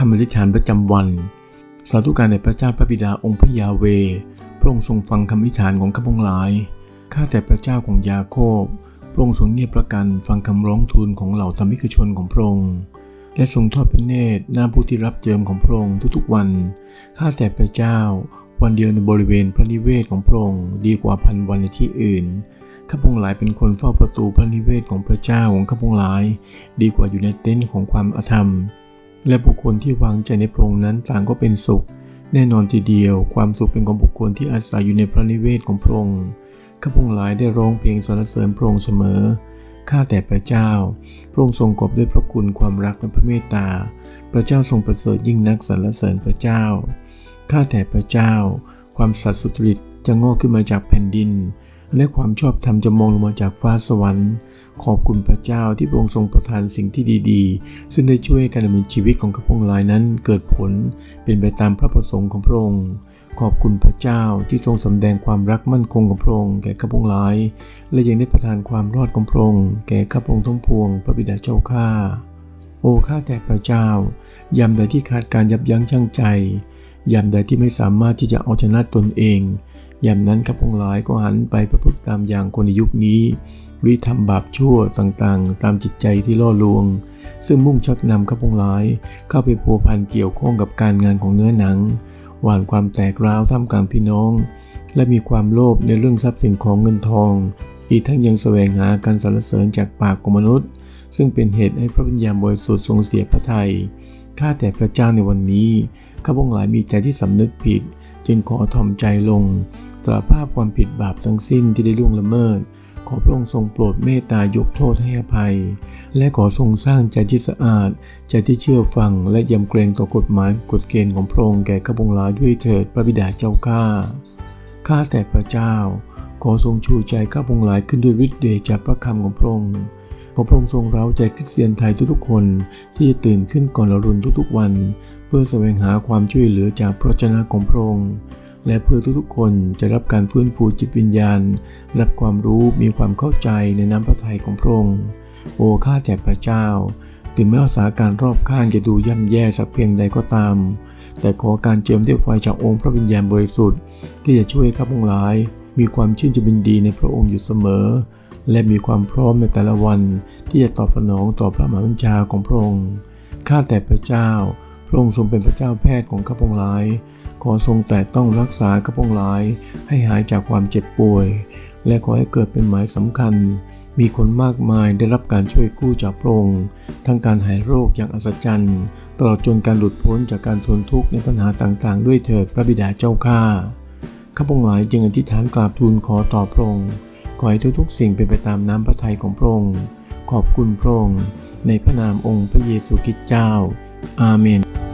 คำอธิษฐานประจำวัน สาธุการในพระเจ้าพระบิดาองค์พระยาเว พระองค์ทรงฟังคำอธิษฐานของข้าพงหลาย ข้าแต่พระเจ้าของยาโคบ พระองค์ทรงเงียบประกันฟังคำร้องทูลของเหล่าธรรมิกชนของพระองค์ และทรงทอดพระเนตรหน้าผู้ที่รับเจิมของพระองค์ทุกๆวัน ข้าแต่พระเจ้า วันเดียวในบริเวณพระนิเวศของพระองค์ดีกว่าพันวันในที่อื่นข้าพงหลายเป็นคนเฝ้าประตูพระนิเวศของพระเจ้าของข้าพงหลาย ดีกว่าอยู่ในเต็นท์ของความอธรรม และบุคคลที่วางใจในพระองค์นั้นต่างก็เป็นสุข แน่นอนทีเดียว ความสุขเป็นของบุคคลที่อาศัยอยู่ในพระนิเวศของพระองค์ข้าพงหลายได้ร้องเพลงสรรเสริญพระองค์เสมอข้าแต่พระเจ้า พระองค์ทรงกอบด้วยพระคุณความรักและพระเมตตา พระเจ้าทรงประเสริฐยิ่งนักสรรเสริญพระเจ้า ข้าแต่พระเจ้า ความสัตย์สุจริตจะงอกขึ้นมาจากแผ่นดิน และความชอบธรรมจะมองลงมาจากฟ้าสวรรค์ ขอบคุณพระเจ้าที่พระองค์ทรงประทานสิ่งที่ดีๆ ซึ่งได้ช่วยการดำเนินชีวิตของข้าพงลายนั้นเกิดผลเป็นไปตามพระประสงค์ของพระองค์ ขอบคุณพระเจ้าที่ทรงสำแดงความรักมั่นคงของพระองค์แก่ข้าพงลาย และยังได้ประทานความรอดของพระองค์แก่ข้าพงทั้งปวง พระบิดาเจ้าข้าโอ้ข้าแต่พระเจ้ายามใดที่ขาดการยับยั้งชั่งใจยามใดที่ไม่สามารถที่จะเอาชนะตนเอง ยามนั้นข้าพงหลายก็หันไปประพฤติตามอย่างคนในยุคนี้ริทำบาปชั่วต่างๆ ตามจิตใจที่ล่อลวง ซึ่งมุ่งชักนำข้าพงหลาย เข้าไปพัวพันเกี่ยวข้องกับการงานของเนื้อหนัง หวานความแตกร้าวท่ามกลางพี่น้อง และมีความโลภในเรื่องทรัพย์สินของเงินทอง อีกทั้งยังแสวงหาการสรรเสริญจากปากของมนุษย์ ซึ่งเป็นเหตุให้พระวิญญาณบริสุทธิ์ทรงเสียพระทยัยข้าแต่พระเจ้าในวันนี้ข้าพงหลายมีใจที่สำนึกผิด จึงขอถ่อมใจลง สารภาพความผิดบาปทั้งสิ้นที่ได้ล่วงละเมิด ขอพระองค์ทรงโปรดเมตตายกโทษให้อภัย และขอทรงสร้างใจที่สะอาด ใจที่เชื่อฟังและยำเกรงต่อกฎหมายกฎเกณฑ์ของพระองค์แก่ข้าพงหลายด้วยเถิดพระบิดาเจ้าข้าข้าแต่พระเจ้า ขอทรงชูใจข้าพงหลายขึ้นด้วยฤทธิ์เดชจากพระคำของพระองค์ขอพระองค์ทรงเร้าใจคริสเตียนไทยทุกๆคนที่จะตื่นขึ้นก่อนละรุนทุกๆวัน เพื่อแสวงหาความช่วยเหลือจากพระเจ้าของพระองค์ และเพื่อทุกๆคนจะรับการฟื้นฟูจิตวิญญาณ รับความรู้มีความเข้าใจในน้ำพระทัยของพระองค์ โอ้ข้าแต่พระเจ้า ถึงแม้ว่าสถานการณ์รอบข้างจะดูย่ำแย่สักเพียงใดก็ตาม แต่ขอการเจิมด้วยไฟจากองค์พระวิญญาณบริสุทธิ์ ที่จะช่วยข้าพงหลาย มีความชื่นชมินดีในพระองค์อยู่เสมอ และมีความพร้อมในแต่ละวันที่จะตอบสนองต่อพระมหาบัญชาของพระองค์ข้าแต่พระเจ้า พระองค์ทรงเป็นพระเจ้าแพทย์ของข้าพงหลาย ขอทรงแต่ต้องรักษาข้าพงหลาย ให้หายจากความเจ็บป่วย และขอให้เกิดเป็นหมายสำคัญ มีคนมากมายได้รับการช่วยกู้จากพระองค์ทั้งการหายโรคอย่างอัศจรรย์ ตลอดจนการหลุดพ้นจากการทนทุกข์ในปัญหาต่างๆ ด้วยเถิดพระบิดาเจ้าข้าข้าพงหลายจึงอธิษฐานกราบทูลขอต่อพระองค์ขอให้ทุกๆ สิ่งเป็นไปตามน้ำพระทัยของพระองค์ขอบคุณพระองค์ในพระนามองค์พระเยซูคริสต์เจ้า Amen.